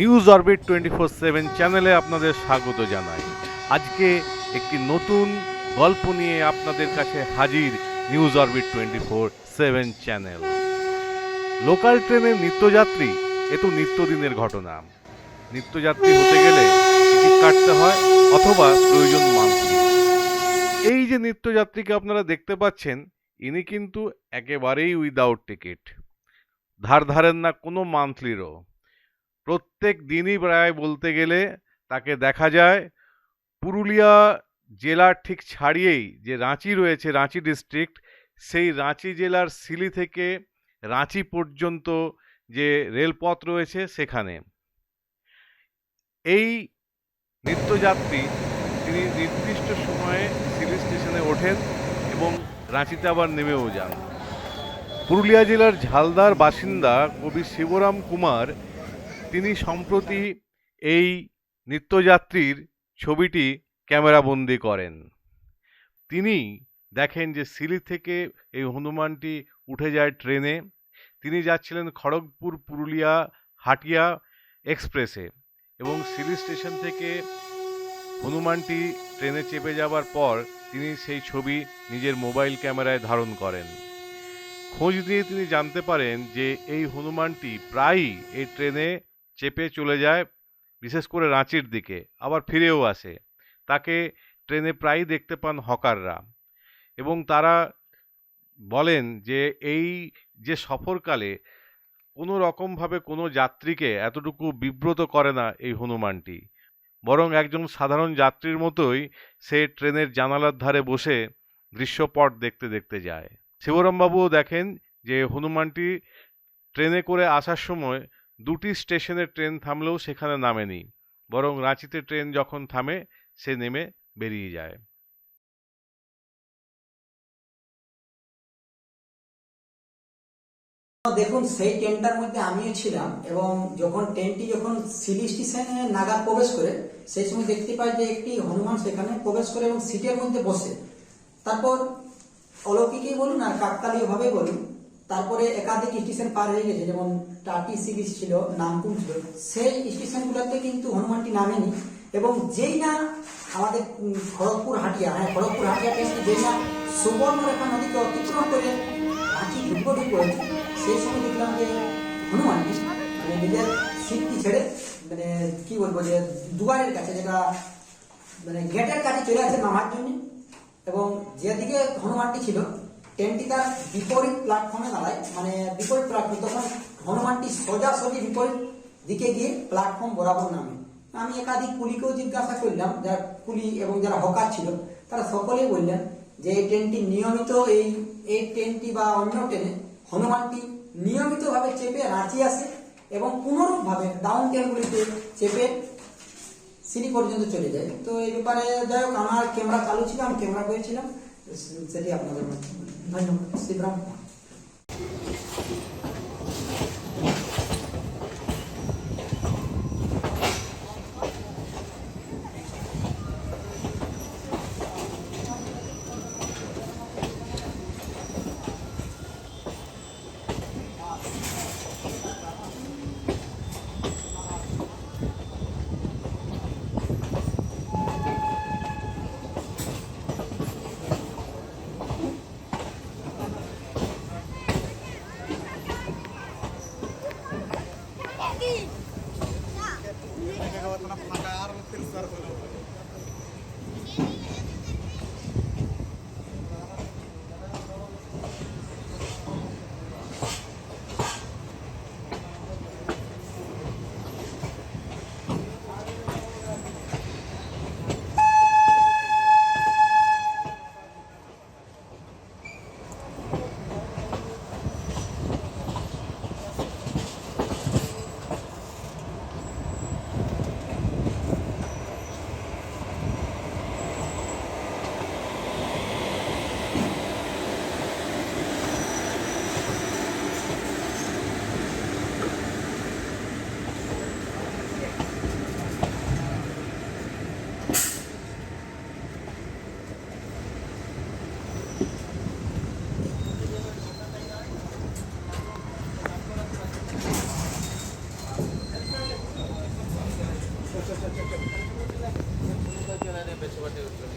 News orbit twenty four seven চ্যানেলে আপনাদের স্বাগত জানাই। আজকে একটি নতুন গল্প নিয়ে আপনাদের কাছে হাজির news orbit twenty four seven channel local ট্রেনের নিত্যযাত্রী, এ তো নিত্যদিনের ঘটনা। নিত্যযাত্রী হতে গেলে টিকিট কাটতে হয় অথবা প্রয়োজন মান্থলি এই যে নিত্যযাত্রীকে আপনারা দেখতে পাচ্ছেন, ইনি কিন্তু একেবারেই উইদাউট টিকিট ধার ধারেন না কোনো মান্থলিরও প্রত্যেক দিনই প্রায় বলতে গেলে তাকে দেখা যায়। পুরুলিয়া জেলার ঠিক ছাড়িয়েই যে রাঁচি রয়েছে, রাঁচি ডিস্ট্রিক্ট সেই রাঁচি জেলার সিলি থেকে রাঁচি পর্যন্ত যে রেলপথ রয়েছে সেখানে। এই নিত্যযাত্রী তিনি নির্দিষ্ট সময়ে সিলি স্টেশনে ওঠেন এবং রাঁচিতে আবার নেমেও যান। পুরুলিয়া জেলার ঝালদার বাসিন্দা কবি শিবরাম কুমার তিনি সম্প্রতি এই নিত্যযাত্রীর ছবিটি ক্যামেরাবন্দি করেন। তিনি দেখেন যে সিলি থেকে এই হনুমানটি উঠে যায় ট্রেনে। তিনি যাচ্ছিলেন খড়গপুর পুরুলিয়া হাটিয়া এক্সপ্রেসে এবং সিলি স্টেশন থেকে হনুমানটি ট্রেনে চেপে যাবার পর তিনি সেই ছবি নিজের মোবাইল ক্যামেরায় ধারণ করেন। খোঁজ নিয়ে তিনি জানতে পারেন যে এই হনুমানটি প্রায়ই এই ট্রেনে চেপে চলে যায়, বিশেষ করে রাঁচির দিকে, আবার ফিরেও আসে। তাকে ট্রেনে প্রায়ই দেখতে পান হকাররা এবং তারা বলেন যে, এই যে সফরকালে কোনো রকমভাবে কোনো যাত্রীকে এতটুকু বিব্রত করে না এই হনুমানটি। বরং একজন সাধারণ যাত্রীর মতোই সে ট্রেনের জানালার ধারে বসে দৃশ্যপট দেখতে দেখতে যায়। শিবরামবাবুও দেখেন যে, হনুমানটি ট্রেনে করে আসার সময় দুটি স্টেশনে ট্রেন থামলেও সেখানে নামেনি, বরং রাঁচিতে ট্রেন যখন থামে, সে নেমে বেরিয়ে যায়। দেখুন, সেই ট্রেনটার মধ্যে আমিও ছিলাম এবং যখন ট্রেনটি যখন সিলি স্টেশনে নাগাদ প্রবেশ করে, সেই সময় দেখতে পাই যে একটি হনুমান সেখানে প্রবেশ করে এবং সিটের মধ্যে বসে। তারপর অলৌকিকই বলুন আর কাকতালীয় ভাবে বলুন তারপরে একাধিক স্টেশন পার হয়ে গেছে, যেমন টাটি সিরিজ ছিল, নামকুম ছিল। সেই স্টেশনগুলোতে কিন্তু হনুমানটি নামেনি। এবং যেই না আমাদের খড়গপুর হাটিয়া হ্যাঁ খড়গপুর হাটিয়া ট্রেনটি যেই না সুবর্ণরেখা নদীকে অতিক্রম করে রাঁচি ঢুকবো ঢুকবো সেই সময় দেখলাম যে হনুমানটি মানে নিজের সিটটি ছেড়ে মানে কি বলব যে দুয়ারের কাছে, যেটা মানে গেটের কাছে চলে আসে নামার জন্য। এবং যেদিকে হনুমানটি ছিল ট্রেনটি তার বিপরীত প্ল্যাটফর্মে দাঁড়ায়। মানে বিপরীত প্ল্যাটফর্ম, তখন হনুমানটি সোজাসুজি বিপরীত দিকে গিয়ে প্ল্যাটফর্ম বরাবর নামে। আমি একাধিক কুলিকেও জিজ্ঞাসা করলাম, যারা কুলি এবং যারা হকার ছিল, তারা সকলেই বললেন যে এই ট্রেনটি নিয়মিত এই এই ট্রেনটি বা অন্য ট্রেনে হনুমানটি নিয়মিতভাবে চেপে রাঁচি আসে এবং পুনরূপভাবে ডাউন ট্রেনগুলিতে চেপে সিটি পর্যন্ত চলে যায়। তো এই ব্যাপারে যাই হোক, আমার ক্যামেরা চালু ছিল, আমি ক্যামেরা করেছিলাম। সেটি আপনাদের মাধ্যমে ধন্যবাদ শিবরাম పెంచబట్టి